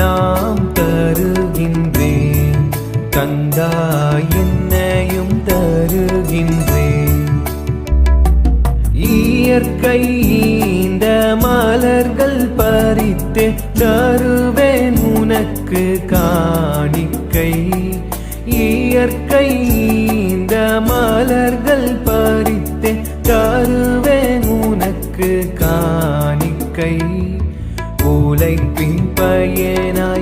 எல்லாம் தருகின்றேன். தந்தா என்னையும் தருகின்றேன். இயற்கை இந்த மலர்கள் பறித்து தருவேன் உனக்கு காணிக்கை. இயற்கை இந்த மலர்கள் பறித்து தருவேன் உனக்கு காணிக்கை. பயனாய்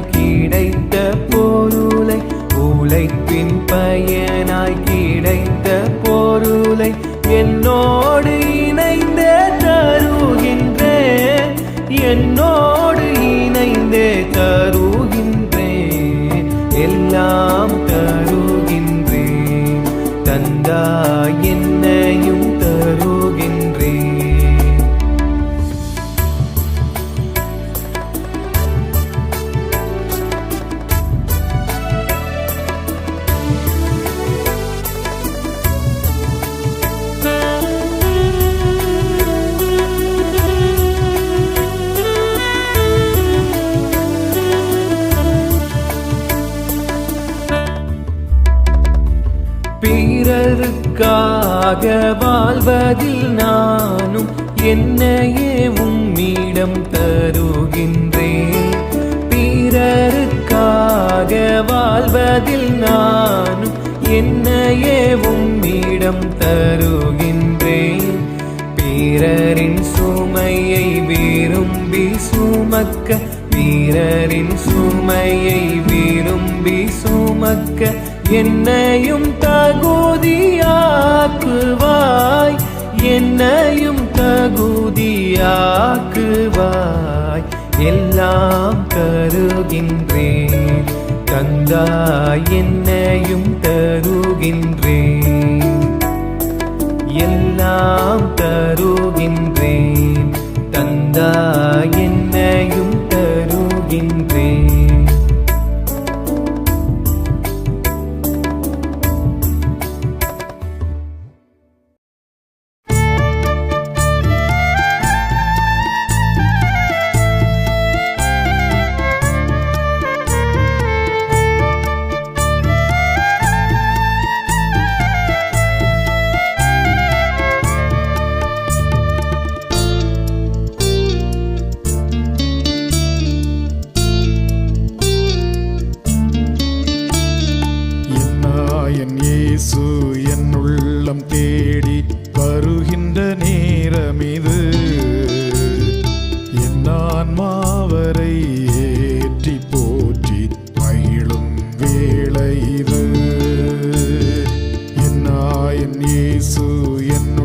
உம்மாக வாழ்வதில் நானும் என்னையே உம்மிடம் தருகின்றேன். பிறருக்காக வாழ்வதில் நானும் என்னையே உம்மிடம் தருகின்றேன். வீரரின் சுமையை விரும்பி சுமக்க வீரரின் சுமையை விரும்பி சுமக்க என்னையும் தகுதியாக்குவாய் என்னையும் தகுதியாக்குவாய். எல்லாம் தருகின்றேன். தந்தாய் என்னையும் தருகின்றேன். எல்லாம் தருகின்றேன். தந்தாய் என்னையும் தருகின்றேன். என் இயேசு என்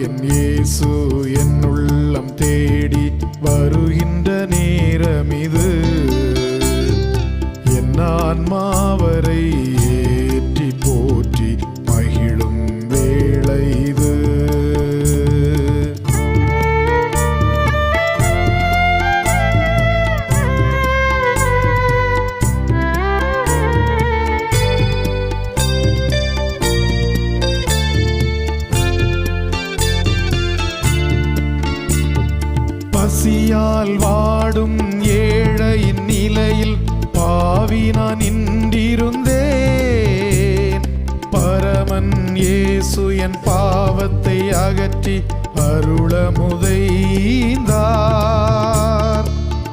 என் இயேசு. பின்னால் வாடும் ஏழையின் நிலையில் பாவி நான் நின்றிருந்தேன். பரமன் இயேசு என் பாவத்தை அகற்றி அருளமுதைந்தார்.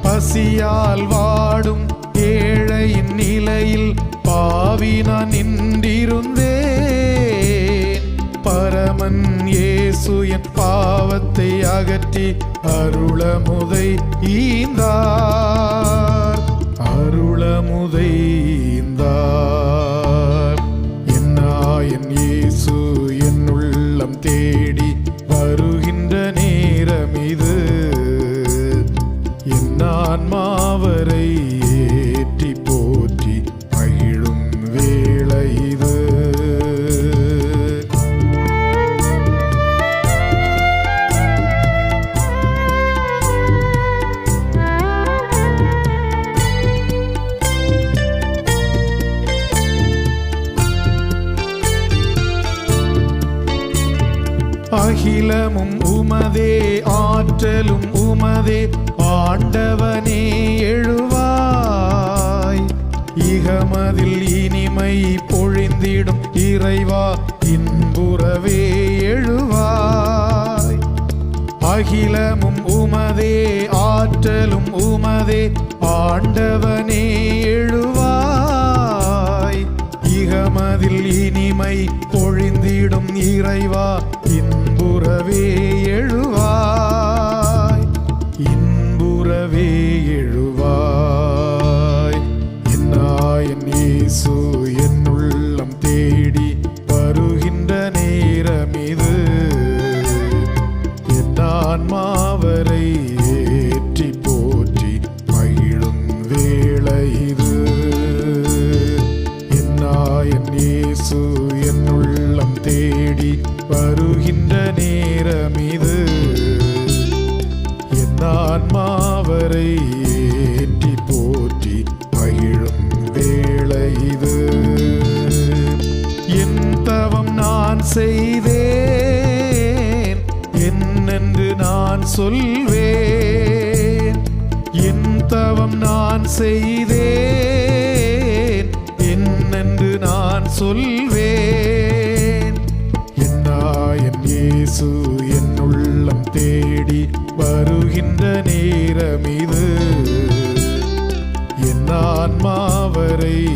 பசியால் வாடும் ஏழையின் நிலையில் பாவி நான் இயேசு என் பாவத்தை அகற்றி அருளமுதை ஈந்தார். அருளமுதை ஈந்தார். அகிலமும் உமதே ஆற்றலும் உமதே ஆண்டவனே எழுவாய். இகமதில் இனிமை பொழிந்திடும் இறைவா இன்புறவே எழுவாய். இன்புறவே baby சொல்வேன். என் தவம் நான் செய்தேன். என்னென்று நான் சொல்வேன். என் இயேசு என் உள்ளம் தேடி வருகின்ற நேரம் இது. என் ஆன்மாவரை